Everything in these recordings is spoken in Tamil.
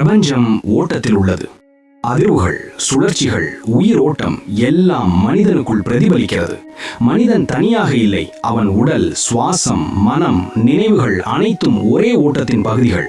பிரபஞ்சம் ஓட்டத்தில் உள்ளது. அதிர்வுகள் சுழற்சிகள் உயிர் ஓட்டம் எல்லாம் மனிதனுக்குள் பிரதிபலிக்கிறது. மனிதன் தனியாக இல்லை அவன் உடல் சுவாசம் மனம் நினைவுகள் அனைத்தும் ஒரே ஓட்டத்தின் பகுதிகள்.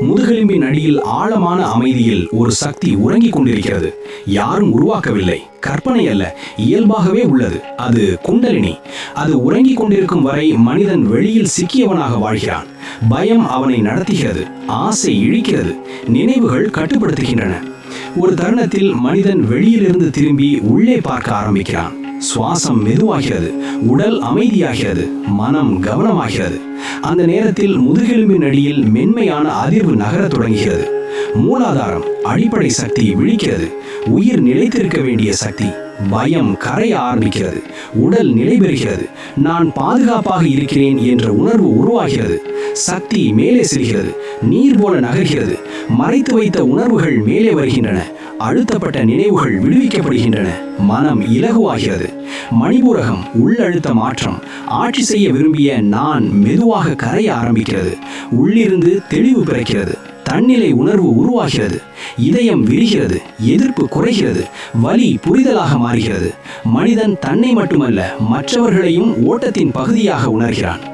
முதுகெலும்பின் அடியில் ஆழமான அமைதியில் ஒரு சக்தி உறங்கிக் கொண்டிருக்கிறது. யாரும் உருவாக்கவில்லை கற்பனை அல்ல இயல்பாகவே உள்ளது. அது குண்டலினி. அது உறங்கிக் கொண்டிருக்கும் வரை மனிதன் வெளியில் சிக்கியவனாக வாழ்கிறான். பயம் அவனை நடத்துகிறது ஆசை இழிக்கிறது நினைவுகள் கட்டுப்படுத்துகின்றன. ஒரு தருணத்தில் மனிதன் வெளியிலிருந்து திரும்பி உள்ளே பார்க்க ஆரம்பிக்கிறான். சுவாசம் மெதுவாகிறது உடல் அமைதியாகிறது மனம் கவனமாகிறது. அந்த நேரத்தில் முதுகெலும்பின் அடியில் மென்மையான அதிர்வு நகரத் தொடங்குகிறது. மூலாதாரம் அடிப்படை சக்தி விழிக்கிறது. உயிர் நிலைத்திருக்க வேண்டிய சக்தி பயம் கரைய ஆரம்பிக்கிறது. உடல் நிலை பெறுகிறது. நான் பாதுகாப்பாக இருக்கிறேன் என்ற உணர்வு உருவாகிறது. சக்தி மேலே செல்கிறது. நீர் போல நகர்கிறது. மறைத்து வைத்த உணர்வுகள் மேலே வருகின்றன. அழுத்தப்பட்ட நினைவுகள் விடுவிக்கப்படுகின்றன. மனம் இலகுவாகிறது. மணிபூரகம் உள்ளழுத்த மாற்றம். ஆட்சி செய்ய விரும்பிய நான் மெதுவாக கரைய ஆரம்பிக்கிறது. உள்ளிருந்து தெளிவு பிறக்கிறது. தன்னிலை உணர்வு உருவாகிறது. இதயம் விரிகிறது எதிர்ப்பு குறைகிறது வலி புரிதலாக மாறுகிறது. மனிதன் தன்னை மட்டுமல்ல மற்றவர்களையும் ஓட்டத்தின் பகுதியாக உணர்கிறான்.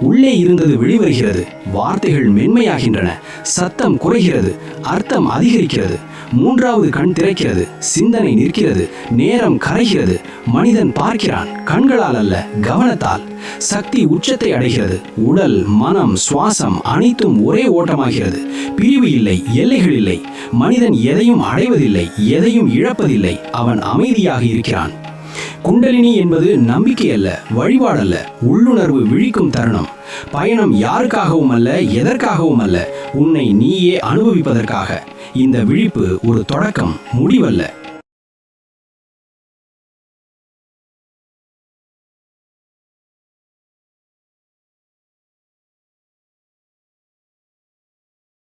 உள்ளே இருந்தது வெளிவருகிறது. வார்த்தைகள் மென்மையாகின்றன. சத்தம் குறைகிறது. அர்த்தம் அதிகரிக்கிறது. மூன்றாவது கண் திறக்கிறது. சிந்தனை நிற்கிறது. நேரம் கரைகிறது. மனிதன் பார்க்கிறான். கண்களால் அல்ல கவனத்தால். சக்தி உச்சத்தை அடைகிறது. உடல் மனம் சுவாசம் அனைத்தும் ஒரே ஓட்டமாகிறது. பிரிவு இல்லை எல்லைகள் இல்லை. மனிதன் எதையும் அடைவதில்லை எதையும் இழப்பதில்லை. அவன் அமைதியாக இருக்கிறான். குண்டலினி என்பது நம்பிக்கை அல்ல வழிபாடல்ல உள்ளுணர்வு விழிக்கும் தருணம். பயணம் யாருக்காகவும் அல்ல எதற்காகவும் அல்ல உன்னை நீயே அனுபவிப்பதற்காக. இந்த விழிப்பு ஒரு தொடக்கம் முடிவல்ல.